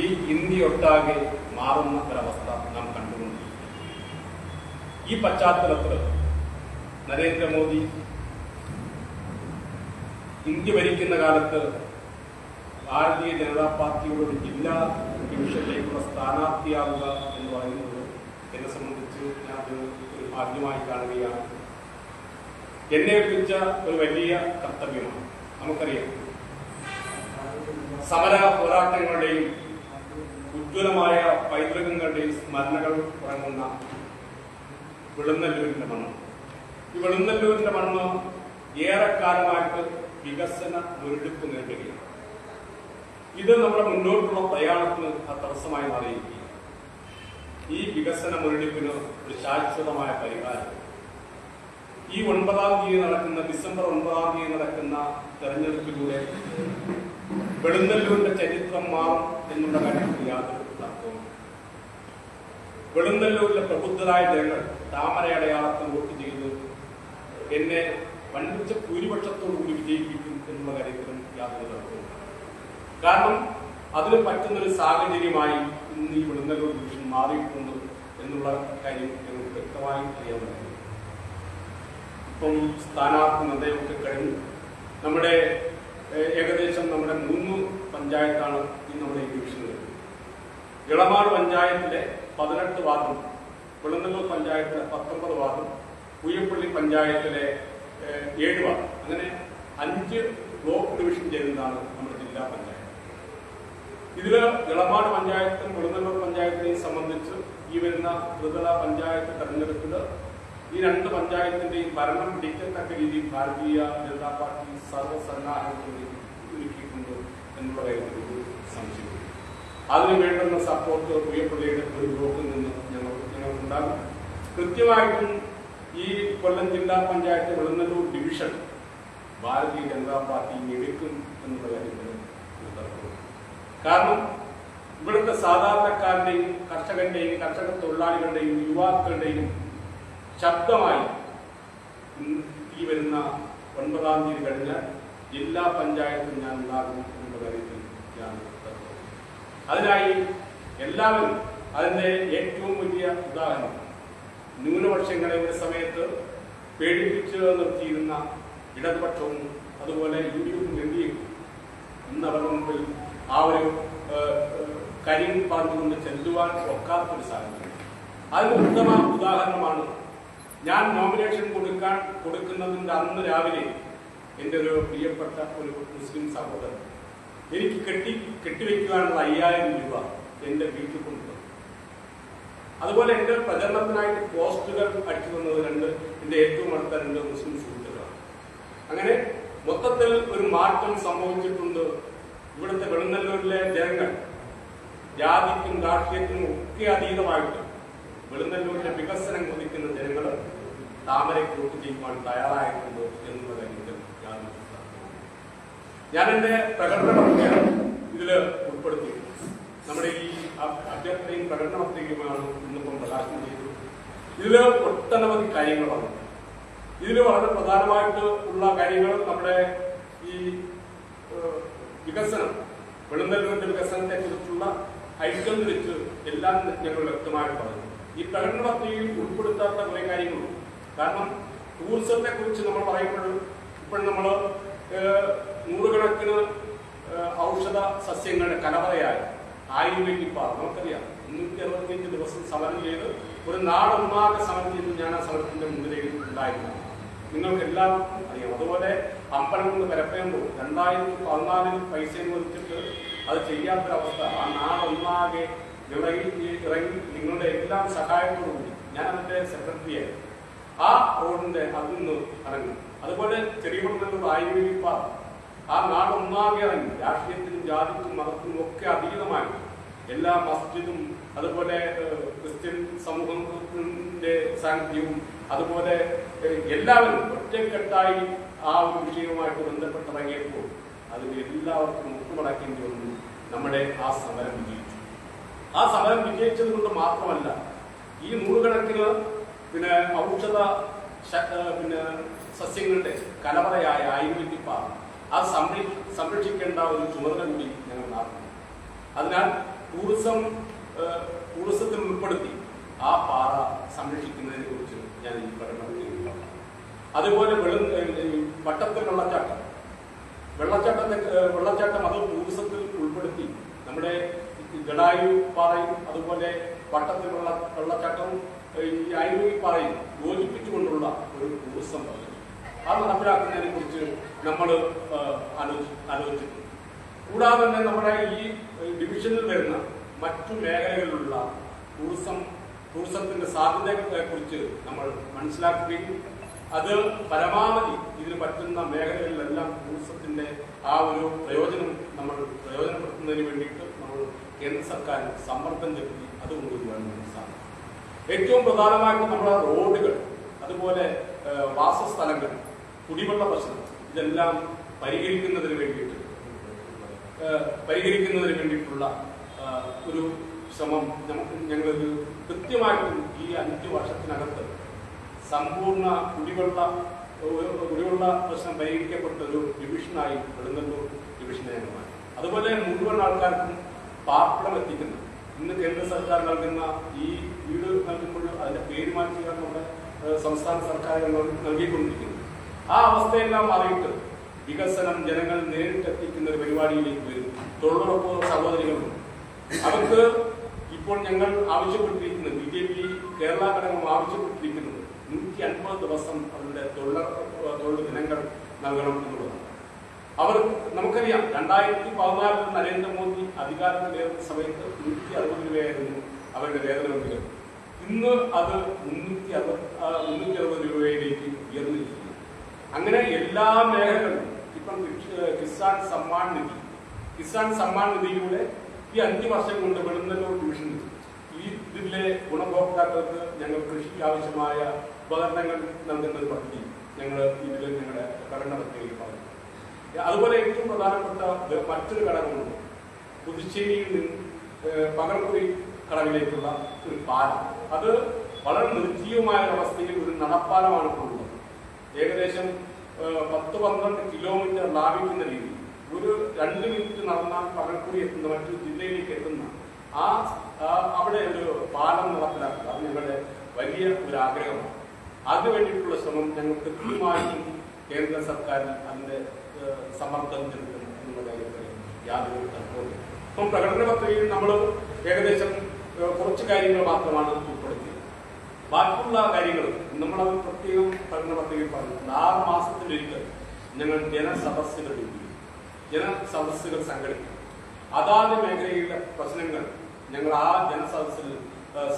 ഈ ഇന്ത്യയൊട്ടാകെ മാറുന്ന ഒരവസ്ഥ നാം കണ്ടുകൊണ്ടിരിക്കുന്നു. ഈ പശ്ചാത്തലത്തിൽ നരേന്ദ്രമോദി ഇന്ത്യ ഭരിക്കുന്ന കാലത്ത് ഭാരതീയ ജനതാ പാർട്ടിയുടെ ഒരു ജില്ലാ ഡിവിഷനിലേക്കുള്ള സ്ഥാനാർത്ഥിയാവുക എന്ന് പറയുന്നത് എന്നെ സംബന്ധിച്ച് ഞാൻ ഒരു ഭാഗ്യമായി കാണുകയാണ്. എന്നെ ഏൽപ്പിച്ച ഒരു വലിയ കർത്തവ്യമാണ്. നമുക്കറിയാം. സമര പോരാട്ടങ്ങളുടെയും ഉജ്ജ്വലമായ പൈതൃകങ്ങളുടെയും സ്മരണകൾ ഉറങ്ങുന്ന വെളുന്നല്ലൂരിന്റെ മണ്ണ്. ഈ വെളുന്നല്ലൂരിന്റെ മണ്ണ് ഏറെക്കാലമായിട്ട് വികസന മുരടിപ്പ് നേടുകയാണ് ഇത് നമ്മുടെ മുന്നോട്ടുള്ള പ്രയാണത്തിന് തടസ്സമായി മാറിയിരിക്കുകയാണ്. ഈ വികസന മുരടിപ്പിന് ഒരു ശാശ്വതമായ പരിഹാരം. ഈ ഒൻപതാം തീയതി നടക്കുന്ന ഡിസംബർ ഒൻപതാം തീയതി നടക്കുന്ന തെരഞ്ഞെടുപ്പിലൂടെ വെളുന്നല്ലൂരിന്റെ ചരിത്രം മാറും. എന്നുള്ള കാര്യത്തിൽ യാതൊരു തർക്കവും വെളുന്നല്ലൂരിലെ പ്രബുദ്ധരായ ജനങ്ങൾ താമര അടയാളത്തിൽ വോട്ട് ചെയ്ത്. എന്നെ വൻപിച്ച ഭൂരിപക്ഷത്തോടു കൂടി വിജയിപ്പിക്കും എന്നുള്ള കാര്യത്തിലും യാതൊരു തർക്കവും കാരണം അതിന് പറ്റുന്നൊരു സാഹചര്യമായി ഇന്ന് ഈ വെളുന്നല്ലൂർ ഡിവിഷൻ മാറിയിട്ടുണ്ട് എന്നുള്ള കാര്യം ഞങ്ങൾക്ക് വ്യക്തമായി അറിയാൻ പറ്റും. ഇപ്പം സ്ഥാനാർത്ഥി നിർദ്ദയമൊക്കെ കഴിഞ്ഞു നമ്മുടെ ഏകദേശം നമ്മുടെ മൂന്ന് പഞ്ചായത്താണ് ഇന്ന് നമ്മുടെ ഈ ഡിവിഷനിൽ ഇളമാട് പഞ്ചായത്തിലെ പതിനെട്ട് വാർഡും വെളുന്നല്ലൂർ പഞ്ചായത്തിലെ പത്തൊമ്പത് വാർഡും പൂയപ്പള്ളി പഞ്ചായത്തിലെ ഏഴ് വാർഡ്. അങ്ങനെ അഞ്ച് ബ്ലോക്ക് ഡിവിഷൻ ചെയ്തതാണ് നമ്മുടെ ജില്ലാ പഞ്ചായത്ത്. ഇതിൽ ഇളമാട് പഞ്ചായത്തും വെളുന്നല്ലൂർ പഞ്ചായത്തിനെയും സംബന്ധിച്ച് ഈ വരുന്ന ത്രിതല പഞ്ചായത്ത് തെരഞ്ഞെടുപ്പിൽ ഈ രണ്ട് പഞ്ചായത്തിന്റെയും ഭരണം പിടിക്കത്തക്ക രീതിയിൽ ഭാരതീയ ജനതാ പാർട്ടി സർവസന്നാഹങ്ങൾ എന്നുള്ള കാര്യത്തിൽ ഒരു സംശയം. അതിന് വേണ്ടുന്ന സപ്പോർട്ട് പ്രിയപ്പള്ളിയുടെ ഒരു ബ്ലോക്കിൽ നിന്ന് ഞങ്ങൾ ഞങ്ങൾക്കുണ്ടാകും കൃത്യമായിട്ടും ഈ കൊല്ലം ജില്ലാ പഞ്ചായത്ത് വെളുന്നല്ലൂർ ഡിവിഷൻ ഭാരതീയ ജനതാ പാർട്ടി എടുക്കും എന്നുള്ള കാര്യത്തിൽ കാരണം ഇവിടുത്തെ സാധാരണക്കാരുടെയും കർഷകന്റെയും കർഷക തൊഴിലാളികളുടെയും യുവാക്കളുടെയും ശബ്ദമായി ഈ വരുന്ന ഒൻപതാം തീയതി കഴിഞ്ഞാൽ ജില്ലാ പഞ്ചായത്തിൽ ഞാൻ ഉണ്ടാകും കാര്യത്തിൽ അതിനായി എല്ലാവരും അതിന്റെ ഏറ്റവും വലിയ ഉദാഹരണം ന്യൂനപക്ഷങ്ങളെ ഒരു സമയത്ത് പേടിപ്പിച്ച് നിർത്തിയിരുന്ന ഇടതുപക്ഷവും അതുപോലെ യു ഡി ഇന്ന് അവരുടെ മുമ്പിൽ ആ ഒരു കരിയും പറഞ്ഞുകൊണ്ട് ചെല്ലുവാൻ ഒക്കാത്തൊരു സാഹചര്യം. അതിന് ഉത്തമ ഉദാഹരണമാണ് ഞാൻ നോമിനേഷൻ കൊടുക്കാൻ കൊടുക്കുന്നതിന്റെ അന്ന് രാവിലെ എന്റെ ഒരു പ്രിയപ്പെട്ട ഒരു മുസ്ലിം സഹോദരൻ എനിക്ക് കെട്ടി കെട്ടിവെക്കുവാനുള്ള അയ്യായിരം രൂപ എന്റെ വീട്ടിൽ കൊണ്ടുവന്നു അതുപോലെ എന്റെ പ്രചരണത്തിനായിട്ട് പോസ്റ്റുകൾ അടിച്ചു തന്നത് രണ്ട് എന്റെ ഏറ്റവും അടുത്ത രണ്ട് മുസ്ലിം സുഹൃത്തുക്കളാണ് അങ്ങനെ മൊത്തത്തിൽ ഒരു മാറ്റം സംഭവിച്ചിട്ടുണ്ട് ഇവിടുത്തെ വെളുന്നല്ലൂരിലെ ജനങ്ങൾ ജാതിക്കും രാഷ്ട്രീയത്തിനും ഒക്കെ അതീതമായിട്ട് വെളുന്നല്ലൂരിലെ വികസനം കൊതിക്കുന്ന ജനങ്ങൾ താമരയ്ക്ക് വോട്ട് ചെയ്യുവാൻ തയ്യാറായിട്ടുണ്ട് എന്നുള്ള തർക്കവുമില്ല. ഞാൻ എന്റെ പ്രകടനമൊക്കെയാണ് ഇതിൽ ഉൾപ്പെടുത്തി നമ്മുടെ ഈ അദ്ദേഹത്തെയും അഭ്യർത്ഥനയും പ്രകടന പത്രികയുമാണ് ഇന്നിപ്പം പ്രകാശനം ചെയ്തത്. ഇതിൽ ഒട്ടനവധി കാര്യങ്ങളാണ്. ഇതിൽ വളരെ പ്രധാനമായിട്ട് ഉള്ള കാര്യങ്ങൾ നമ്മുടെ ഈ വികസനം വെളുന്നല്ലൂരിന്റെ വികസനത്തെ കുറിച്ചുള്ള ഐക്യം വെച്ച് എല്ലാം ഞങ്ങൾ വ്യക്തമായിട്ട് പറഞ്ഞു. ഈ പ്രകടന പത്രികയിൽ ഉൾപ്പെടുത്താത്ത കുറെ കാര്യങ്ങളുണ്ട്. കാരണം ടൂറിസത്തെ കുറിച്ച് നമ്മൾ പറയുമ്പോൾ ഇപ്പോൾ നമ്മൾ നൂറുകണക്കിന് ഔഷധ സസ്യങ്ങളുടെ കലവറയായ ആയുർവേദിക് പാർക്ക് നമുക്കറിയാം മുന്നൂറ്റി അറുപത്തിയഞ്ച് ദിവസം സമരം ചെയ്ത് ഒരു നാടൊന്നാകെ സമരം ചെയ്ത് ഞാൻ ആ സമരത്തിന്റെ മുൻനിരയിൽ ഉണ്ടായിരുന്നു. നിങ്ങൾക്ക് എല്ലാവർക്കും അറിയാം. അതുപോലെ അമ്പലം കൊണ്ട് പരപ്പയുമ്പോൾ രണ്ടായിരത്തി പതിനാലിൽ പൈസ അനുവദിച്ചിട്ട് അത് ചെയ്യാത്തൊരവസ്ഥ ആ നാടൊന്നാകെ ഇറങ്ങി ഇറങ്ങി നിങ്ങളുടെ എല്ലാം സഹായത്തോടുകൂടി ഞാൻ അതിന്റെ സെക്രട്ടറിയായി ആ റോഡിന്റെ അതിൽ നിന്ന് ഇറങ്ങി. അതുപോലെ ചെറിയമംഗലൂർ ആയുർവേദിക് പാർക്ക് ആ നാടൊന്നാകെ ഇറങ്ങി. രാഷ്ട്രീയത്തിനും ജാതിക്കും മതത്തിനും ഒക്കെ അതീതമായി. എല്ലാ മസ്ജിദും അതുപോലെ ക്രിസ്ത്യൻ സമൂഹത്തിന്റെ സാന്നിധ്യവും അതുപോലെ എല്ലാവരും ഒറ്റക്കെട്ടായി ആ ഒരു വിഷയവുമായിട്ട് ബന്ധപ്പെട്ടിറങ്ങിയപ്പോൾ അതിൽ എല്ലാവർക്കും മുട്ടുമടക്കേണ്ടി വന്നു നമ്മുടെ ആ സമരം വിജയിച്ചു. ആ സമരം വിജയിച്ചത് കൊണ്ട് മാത്രമല്ല ഈ നൂറുകണക്കിന് പിന്നെ ഔഷധ പിന്നെ സസ്യങ്ങളുടെ കലവറയായ ആയുർവേദിക് പാർക്ക് അത് സംരക്ഷി സംരക്ഷിക്കേണ്ട ഒരു ചുമതല കൂടി ഞങ്ങൾ നടത്തുന്നു അതിനാൽ ടൂറിസം ടൂറിസത്തിൽ ഉൾപ്പെടുത്തി ആ പാറ സംരക്ഷിക്കുന്നതിനെ കുറിച്ച് ഞാൻ ഈ പഠനത്തിൽ പറഞ്ഞു. അതുപോലെ വെള്ളം വട്ടത്തിൽ വെള്ളച്ചാട്ടം. വെള്ളച്ചാട്ടത്തെ വെള്ളച്ചാട്ടം അത് ടൂറിസത്തിൽ ഉൾപ്പെടുത്തി നമ്മുടെ ജടായു പാറയും അതുപോലെ വട്ടത്തിലുള്ള വെള്ളച്ചാട്ടവും ഏഹ്, പറയും യോജിപ്പിച്ചുകൊണ്ടുള്ള ഒരു ടൂറിസം പദ്ധതി അത് നടപ്പിലാക്കുന്നതിനെ കുറിച്ച് നമ്മൾ ആലോചിക്കുന്നു. കൂടാതെ തന്നെ നമ്മുടെ ഈ ഡിവിഷനിൽ വരുന്ന മറ്റു മേഖലകളിലുള്ള ടൂറിസം ടൂറിസത്തിന്റെ സാധ്യതകളെ കുറിച്ച് നമ്മൾ മനസ്സിലാക്കുകയും അത് പരമാവധി ഇതിന് പറ്റുന്ന മേഖലകളിലെല്ലാം ടൂറിസത്തിന്റെ ആ ഒരു പ്രയോജനം നമ്മൾ പ്രയോജനപ്പെടുത്തുന്നതിന് വേണ്ടിയിട്ട് നമ്മൾ കേന്ദ്ര സർക്കാരിന് സമ്മർദ്ദം ചെലുത്തി അത് കൊണ്ടുവരുവാൻ സാധിക്കും. ഏറ്റവും പ്രധാനമായിട്ട് നമ്മുടെ റോഡുകൾ അതുപോലെ വാസസ്ഥലങ്ങൾ കുടിവെള്ള പ്രശ്നം ഇതെല്ലാം പരിഹരിക്കുന്നതിന് വേണ്ടിയിട്ട് പരിഹരിക്കുന്നതിന് വേണ്ടിയിട്ടുള്ള ഒരു ശ്രമം നമുക്ക് ഞങ്ങളൊരു കൃത്യമായിട്ടും ഈ അഞ്ച് വർഷത്തിനകത്ത് സമ്പൂർണ കുടിവെള്ള കുടിവെള്ള പ്രശ്നം പരിഹരിക്കപ്പെട്ട ഒരു ഡിവിഷനായി വെളുങ്ങല്ലൂർ ഡിവിഷനെ അതുപോലെ മുഴുവൻ ആൾക്കാർക്കും പാർപ്പിടം എത്തിക്കുന്നു. ഇന്ന് കേന്ദ്ര സർക്കാർ നൽകുന്ന ഈ വീട് നൽകുമ്പോൾ അതിന്റെ പേര് മാറ്റിയാണ് നമ്മുടെ സംസ്ഥാന സർക്കാർ നൽകിക്കൊണ്ടിരിക്കുന്നത്. ആ അവസ്ഥയെല്ലാം അറിയിട്ട് വികസനം ജനങ്ങൾ നേരിട്ടെത്തിക്കുന്ന ഒരു പരിപാടിയിലേക്ക് വരും. തൊഴിലുറപ്പ് സഹോദരികളുണ്ട്. അവർക്ക് ഇപ്പോൾ ഞങ്ങൾ ആവശ്യപ്പെട്ടിരിക്കുന്നത് ബി ജെ പി കേരള ഘടകം ആവശ്യപ്പെട്ടിരിക്കുന്നത് നൂറ്റി അൻപത് ദിവസം അവരുടെ തൊഴിലുറപ്പ് തൊഴിൽ ദിനങ്ങൾ നൽകണം എന്നുള്ളതാണ്. അവർ നമുക്കറിയാം രണ്ടായിരത്തി പതിനാലിൽ നരേന്ദ്രമോദി അധികാരത്തിലേറുന്ന സമയത്ത് നൂറ്റി അറുപത് രൂപയായിരുന്നു അവരുടെ വേതനമെങ്കിലും ഇന്ന് അത് മുന്നൂറ്റി അറുപത് മുന്നൂറ്റി അറുപത് രൂപയിലേക്ക് ഉയർന്നിരിക്കുന്നു. അങ്ങനെ എല്ലാ മേഖലകളും ഇപ്പം കിസാൻ സമ്മാൻ നിധി കിസാൻ സമ്മാൻ നിധിയിലൂടെ ഈ അഞ്ച് വർഷം കൊണ്ട് വെളുന്നല്ലൂർ ഡിവിഷൻ ഈ ഇതിലെ ഗുണഭോക്താക്കൾക്ക് ഞങ്ങൾ കൃഷിക്ക് ആവശ്യമായ ഉപകരണങ്ങൾ നൽകുന്ന ഒരു പദ്ധതി ഞങ്ങൾ ഇതിൽ ഞങ്ങളുടെ ഭരണ പദ്ധതിയിൽ അതുപോലെ ഏറ്റവും പ്രധാനപ്പെട്ട മറ്റൊരു ഘടകമുണ്ട്. പുതുച്ചേരിയിൽ നിന്ന് ഏഹ്, കടവിലേക്കുള്ള ഒരു പാലം. അത് വളരെ നിർജീവമായ അവസ്ഥയിൽ ഒരു നടപ്പാലമാണ് ഉള്ളത്. ഏകദേശം പത്ത് പന്ത്രണ്ട് കിലോമീറ്റർ ലാഭിക്കുന്ന രീതി. ഒരു രണ്ട് മിനിറ്റ് നടന്നാൽ പകൽക്കുടി എത്തുന്ന മറ്റൊരു ജില്ലയിലേക്ക് എത്തുന്ന ആ, അവിടെ ഒരു പാലം നടപ്പിലാക്കുക. അത് ഞങ്ങളുടെ വലിയ ഒരു ആഗ്രഹമാണ് അതിനു വേണ്ടിയിട്ടുള്ള ശ്രമം ഞങ്ങൾക്ക് കൃത്യമായിട്ടും കേന്ദ്ര സർക്കാരിൽ അതിന്റെ സമ്മർദ്ദം ചെലുത്തും എന്നുള്ള കാര്യത്തിൽ യാതൊരു തർക്കവുമില്ല. ഇപ്പം പ്രകടന പത്രികയിൽ നമ്മൾ ഏകദേശം കുറച്ച് കാര്യങ്ങൾ മാത്രമാണ് ഉൾപ്പെടുത്തിയത്. ബാക്കിയുള്ള കാര്യങ്ങൾ നമ്മളത് പ്രത്യേകം പ്രകടന പത്രികയിൽ പറഞ്ഞിട്ടുണ്ട്. ആറ് മാസത്തിലൊരിക്കൽ ഞങ്ങൾ ജനസദസ്സുകൾ രൂപീകരിക്കും ജനസദസ്സുകൾ സംഘടിപ്പിക്കും. അതാത് മേഖലയിലെ പ്രശ്നങ്ങൾ ഞങ്ങൾ ആ ജനസദസ്സിൽ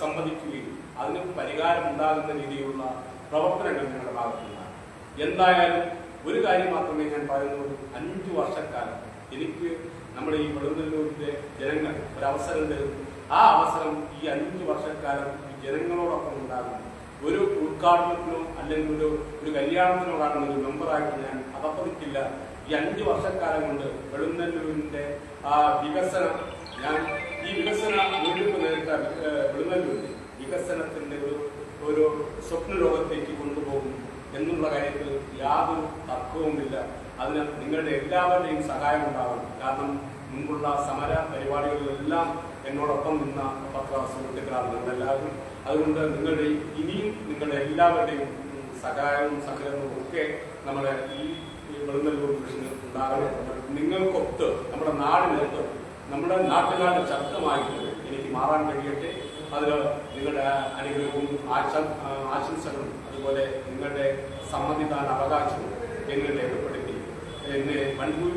സംവദിക്കുകയും അതിന് പരിഹാരം ഉണ്ടാകുന്ന രീതിയിലുള്ള പ്രവർത്തനങ്ങൾ ഞങ്ങളുടെ ഭാഗത്തുനിന്നാണ്. എന്തായാലും ഒരു കാര്യം മാത്രമേ ഞാൻ പറയുന്നുള്ളൂ. അഞ്ചു വർഷക്കാലം എനിക്ക് നമ്മുടെ ഈ വെളുന്നല്ലൂരിലെ ജനങ്ങൾ ഒരവസരം തരുന്നു ആ അവസരം ഈ അഞ്ചു വർഷക്കാലം ജനങ്ങളോടൊപ്പം ഉണ്ടാകും. ഒരു ഉദ്ഘാടനത്തിനോ അല്ലെങ്കിൽ ഒരു ഒരു കല്യാണത്തിനോ കാണുന്ന ഒരു മെമ്പറായിട്ട് ഞാൻ അതപ്പതിക്കില്ല ഈ അഞ്ചു വർഷക്കാലം കൊണ്ട് വെളുന്നല്ലൂരിന്റെ ആ വികസനം ഞാൻ ഈ വികസന വീണ്ടെടുപ്പ് നേരിട്ട ഏഹ്, വികസനത്തിന്റെ ഒരു ഒരു സ്വപ്ന കൊണ്ടുപോകും എന്നുള്ള കാര്യത്തിൽ യാതൊരു തർക്കവുമില്ല. അതിന് നിങ്ങളുടെ എല്ലാവരുടെയും സഹായം ഉണ്ടാവും കാരണം മുൻപുള്ള സമര പരിപാടികളിലെല്ലാം എന്നോടൊപ്പം നിന്ന പത്ര സുഹൃത്തുക്കളാണ് നിങ്ങളെല്ലാവരും. അതുകൊണ്ട് നിങ്ങളുടെ ഇനിയും നിങ്ങളുടെ എല്ലാവരുടെയും സഹായവും സഹകരണവും ഒക്കെ നമ്മുടെ ഈ വെളുന്നല്ലൂർ കൃഷിന് ഉണ്ടാകണം. നിങ്ങൾക്കൊത്ത് നമ്മുടെ നാടിനൊത്ത് നമ്മുടെ നാട്ടുകാരുടെ ശബ്ദമായിട്ട് എനിക്ക് മാറാൻ കഴിയട്ടെ. അതിൽ നിങ്ങളുടെ അനുഗ്രഹവും ആശ ആശംസകളും അതുപോലെ നിങ്ങളുടെ സമ്മതിദാന അവകാശവും എന്നെ രേഖപ്പെടുത്തി. എന്നെ വൻപൂ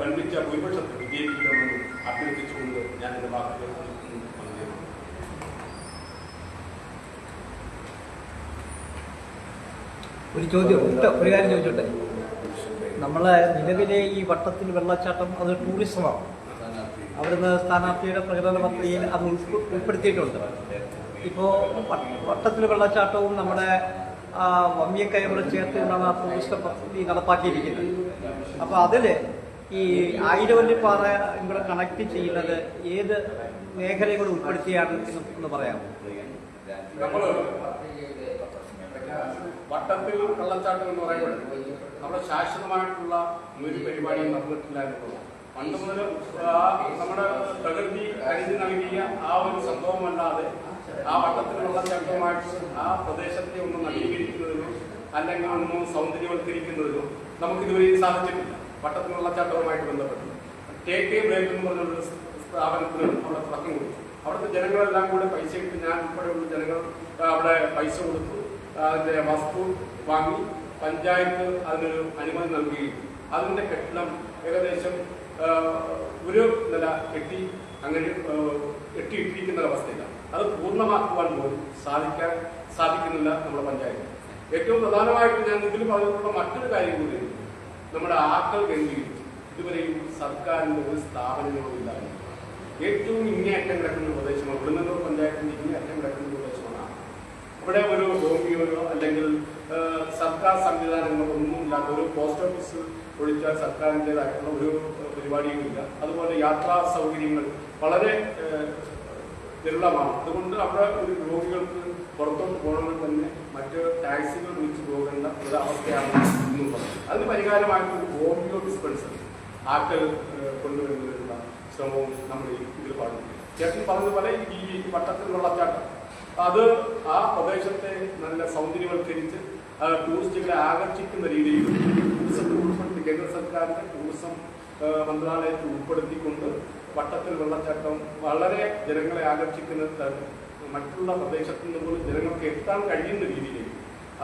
വൻപിച്ച ഭൂരിപക്ഷത്തിൽ വിജയിപ്പിക്കണമെന്ന് അഭ്യർത്ഥിച്ചുകൊണ്ട് ഞാൻ എന്റെ വാക്കുകൾ. ഒരു ചോദ്യം ഒരു കാര്യം ചോദിച്ചോട്ടെ? നമ്മളെ നിലവിലെ ഈ വട്ടത്തിൽ വെള്ളച്ചാട്ടം അത് ടൂറിസമാണ് അവിടുന്ന് സ്ഥാനാർത്ഥിയുടെ പ്രകടന പത്രികയിൽ അത് ഉൾപ്പെ- ഉൾപ്പെടുത്തിയിട്ടുണ്ട്. ഇപ്പോൾ വട്ടത്തിൽ വെള്ളച്ചാട്ടവും നമ്മുടെ ആ, ചേർത്ത് ചേർത്തുകൊണ്ടാണ് ആ ടൂറിസ്റ്റ് പദ്ധതി നടപ്പാക്കിയിരിക്കുന്നത്. അപ്പോൾ അതിൽ ഈ ആയിരവല്ലിപ്പാറ ഇവിടെ കണക്ട് ചെയ്യുന്നത് ഏത് മേഖലയും കൂടെ ഉൾപ്പെടുത്തിയാണ് എന്ന് പറയാമോ? വട്ടത്തിൽ വെള്ളച്ചാട്ടം എന്ന് പറയുമ്പോൾ നമ്മുടെ ശാശ്വതമായിട്ടുള്ള ഒരു പരിപാടിയും നടന്നിട്ടില്ല എന്നുള്ളതാണ് പണ്ട് മുതൽ നമ്മുടെ പ്രകൃതി കരുതി നൽകിയ ആ ഒരു സംഭവമല്ലാതെ ആ വട്ടത്തിൽ വെള്ളച്ചാട്ടവുമായിട്ട് ആ പ്രദേശത്തെ ഒന്ന് നവീകരിക്കുന്നതിനോ അല്ലെങ്കിൽ ഒന്ന് സൗന്ദര്യവൽക്കരിക്കുന്നതിനോ നമുക്ക് ഇതുവരെയും സാധിച്ചിട്ടില്ല. വട്ടത്തിൽ വെള്ളച്ചാട്ടവുമായിട്ട് ബന്ധപ്പെട്ട്. ടേക്ക് ബ്രേക്ക് എന്ന് പറഞ്ഞൊരു സ്ഥാപനത്തിന് അവിടെ തുടക്കം കൊടുത്തു. അവിടുത്തെ ജനങ്ങളെല്ലാം കൂടെ പൈസ ഇട്ട് ഞാൻ ഉൾപ്പെടെയുള്ള ജനങ്ങൾ അവിടെ പൈസ കൊടുത്തു. അതിന്റെ വസ്തു വാങ്ങി പഞ്ചായത്ത് അതിനൊരു അനുമതി നൽകുകയും. അതിന്റെ കെട്ടിടം ഏകദേശം ഒരു നില കെട്ടി അങ്ങനെ കെട്ടിയിട്ടിരിക്കുന്ന ഒരവസ്ഥയിലാണ് അത് പൂർണമാക്കുവാൻ പോലും സാധിക്കാൻ സാധിക്കുന്നില്ല നമ്മുടെ പഞ്ചായത്ത്. ഏറ്റവും പ്രധാനമായിട്ട് ഞാൻ ഇതിൽ പറഞ്ഞിട്ടുള്ള മറ്റൊരു കാര്യം കൂടി നമ്മുടെ ആക്കൾ കേന്ദ്രീകരിച്ചു ഇതുവരെയും സർക്കാരിന്റെ ഒരു സ്ഥാപനങ്ങളും ഇല്ല ഏറ്റവും ഇങ്ങേയറ്റം കിടക്കുന്ന പ്രദേശമാണ് ഉടുന്നൂർ പഞ്ചായത്തിന്റെ ഇങ്ങേയറ്റം കിടക്കുന്ന പ്രദേശമാണ് അവിടെ ഒരു ഹോമിയോയോ അല്ലെങ്കിൽ സർക്കാർ സംവിധാനങ്ങളോ ഒന്നും ഇല്ലാത്ത ഒരു പോസ്റ്റ് ഓഫീസ് ഒഴിച്ചാൽ സർക്കാരിന്റെതായിട്ടുള്ള ഒരു പരിപാടിയുമില്ല. അതുപോലെ യാത്രാ സൗകര്യങ്ങൾ വളരെ വിരളമാണ്. അതുകൊണ്ട് അവിടെ ഒരു രോഗികൾക്ക് പുറത്തോട്ട് പോകണമെങ്കിൽ തന്നെ മറ്റ് ടാക്സികൾ വിളിച്ച് പോകേണ്ട ഒരു അവസ്ഥയാണ് പറയുന്നത് അതിന് പരിഹാരമായിട്ട് ഒരു ഹോമിയോ ഡിസ്പെൻസറി ആക്കൽ കൊണ്ടുവരുന്നതിനുള്ള ശ്രമവും നമ്മൾ ഇതിൽ പറഞ്ഞു ചേട്ടൻ പറഞ്ഞതുപോലെ ഈ വട്ടത്തിൽ വെള്ളച്ചാട്ടം അത് ആ പ്രദേശത്തെ നല്ല സൗന്ദര്യവൽക്കരിച്ച് ടൂറിസ്റ്റുകളെ ആകർഷിക്കുന്ന രീതിയിൽ കേന്ദ്ര സർക്കാരിന്റെ ടൂറിസം മന്ത്രാലയത്തിൽ ഉൾപ്പെടുത്തിക്കൊണ്ട് വട്ടത്തിൽ വെള്ളച്ചാട്ടം വളരെ ജനങ്ങളെ ആകർഷിക്കുന്ന മറ്റുള്ള പ്രദേശത്തു നിന്ന് പോലും ജനങ്ങൾക്ക് എത്താൻ കഴിയുന്ന രീതിയിലേക്ക്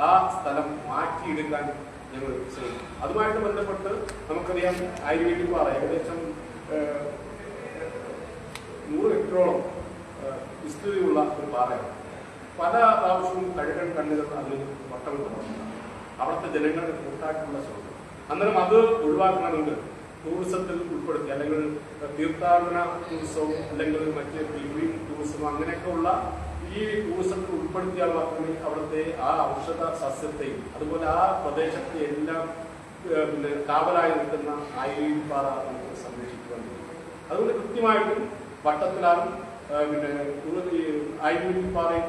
ആ സ്ഥലം മാറ്റിയെടുക്കാൻ ഞങ്ങൾ ശ്രമിക്കും. അതുമായിട്ട് ബന്ധപ്പെട്ട് നമുക്കറിയാം ആയുർവേദിക് പാറ ഏകദേശം നൂറ് ഹെക്ടറോളം വിസ്തൃതിയുള്ള ഒരു പാറയാണ് പല പ്രാവശ്യവും കഴുകൻ കണ്ണുകൾ അതിന് വട്ടം തുടങ്ങുന്നു അവിടുത്തെ ജനങ്ങളുടെ കൂട്ടായിട്ടുള്ള ശ്രമം. അന്നേരം അത് ഒഴിവാക്കണമെങ്കിൽ ടൂറിസത്തിൽ ഉൾപ്പെടുത്തി അല്ലെങ്കിൽ തീർത്ഥാടന ടൂറിസവും അല്ലെങ്കിൽ മറ്റ് പിൽഗ്രീം ടൂറിസവും അങ്ങനെയൊക്കെയുള്ള ഈ ടൂറിസത്തിൽ ഉൾപ്പെടുത്തിയാൽ മാത്രമേ അവിടുത്തെ ആ ഔഷധ സസ്യത്തെയും അതുപോലെ ആ പ്രദേശത്തെ എല്ലാം പിന്നെ കാവലായി നിൽക്കുന്ന ആയിരപ്പാറ പാറ നമുക്ക് സംരക്ഷിക്കുവാൻ അതുകൊണ്ട് കൃത്യമായിട്ടും വട്ടത്തിലാണ് പിന്നെ പിന്നെ ഉള്ള-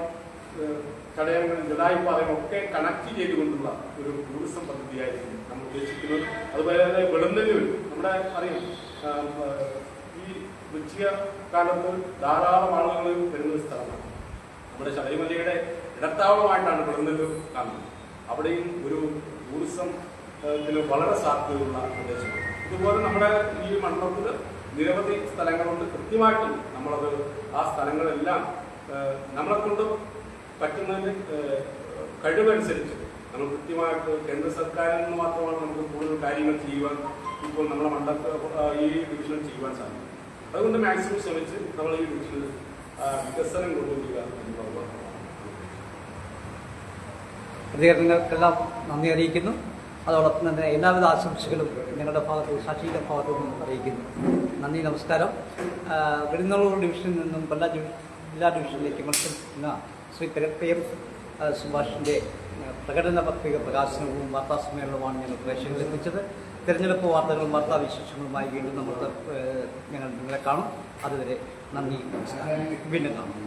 ഈ ആയുർവേദ പാറയും ഏഹ്, ചടയങ്ങളും ജലായി ഒക്കെ കണക്ട് ചെയ്തുകൊണ്ടുള്ള ഒരു ടൂറിസം പദ്ധതിയായിരിക്കും നമ്മൾ ഉദ്ദേശിക്കുന്നത്. അതുപോലെ തന്നെ വരും നമ്മുടെ അറിയാം? ഈ വൃശ്ചിക കാലത്ത് ധാരാളം ആളുകൾ വരുന്ന സ്ഥലമാണ്. നമ്മുടെ ശബരിമലയുടെ ഇടത്താവളമായിട്ടാണ് വെളുന്നല്ലൂർ കാണുന്നത്. അവിടെയും ഒരു ടൂറിസം വളരെ സാധ്യതയുള്ള പ്രദേശമാണ്. ഇതുപോലെ നമ്മുടെ ഈ മണ്ഡലത്തിൽ നിരവധി സ്ഥലങ്ങളുണ്ട്. കൃത്യമായിട്ടും നമ്മളത് ആ സ്ഥലങ്ങളെല്ലാം നമ്മളെ കൊണ്ട് പറ്റുന്നതിന് കഴിവനുസരിച്ച്. നമ്മൾ കൃത്യമായിട്ട് കേന്ദ്ര സർക്കാരിൽ നിന്ന് മാത്രമാണ് നമുക്ക് കൂടുതൽ കാര്യങ്ങൾ ചെയ്യുവാൻ ഇപ്പോൾ നമ്മുടെ മണ്ഡലത്തെ ഈ ഡിവിഷനിൽ ചെയ്യുവാൻ സാധിക്കും. അതുകൊണ്ട് മാക്സിമം ശ്രമിച്ച് നമ്മൾ ഈ ഡിവിഷനിൽ വികസനം കൊണ്ടുവരിക എന്നുള്ളത് പ്രതികരണങ്ങൾക്കെല്ലാം നന്ദി അറിയിക്കുന്നു. അതോടൊപ്പം തന്നെ എല്ലാവിധ ആശംസകളും നിങ്ങളുടെ ഭാഗത്ത് സാക്ഷിയുടെ ഭാഗത്തു നിന്നും അറിയിക്കുന്നു. നന്ദി നമസ്കാരം. ആ, ഡിവിഷനിൽ നിന്നും കൊല്ല ജില്ലാ ഡിവിഷനിലേക്ക് മത്സരിക്കുന്ന ശ്രീ പെരപ്പയം ആ, സുഭാഷിന്റെ പ്രകടന പത്രിക പ്രകാശനവും വാർത്താസമ്മേളനവുമാണ് ഞങ്ങൾ പ്രേക്ഷകരിൽ എത്തിച്ചത്. തിരഞ്ഞെടുപ്പ് വാർത്തകളും വാർത്താ വിശേഷങ്ങളുമായി വീണ്ടും നമുക്ക് ഞങ്ങൾ നിങ്ങളെ കാണും. അതുവരെ നന്ദി വീണ്ടും കാണും.